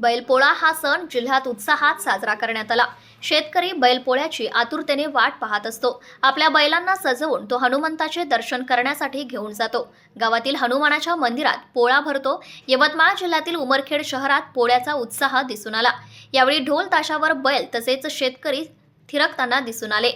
बैलपोळा हा सण जिल्ह्यात उत्साहात साजरा करण्यात आला. शेतकरी बैलपोळ्याची आतुरतेने वाट पाहत असतो. आपल्या बैलांना सजवून तो हनुमंताचे दर्शन करण्यासाठी घेऊन जातो. गावातील हनुमानाच्या मंदिरात पोळा भरतो. यवतमाळ जिल्ह्यातील उमरखेड शहरात पोळ्याचा उत्साह दिसून आला. यावेळी ढोल ताशावर बैल तसेच शेतकरी थिरकताना दिसून आले.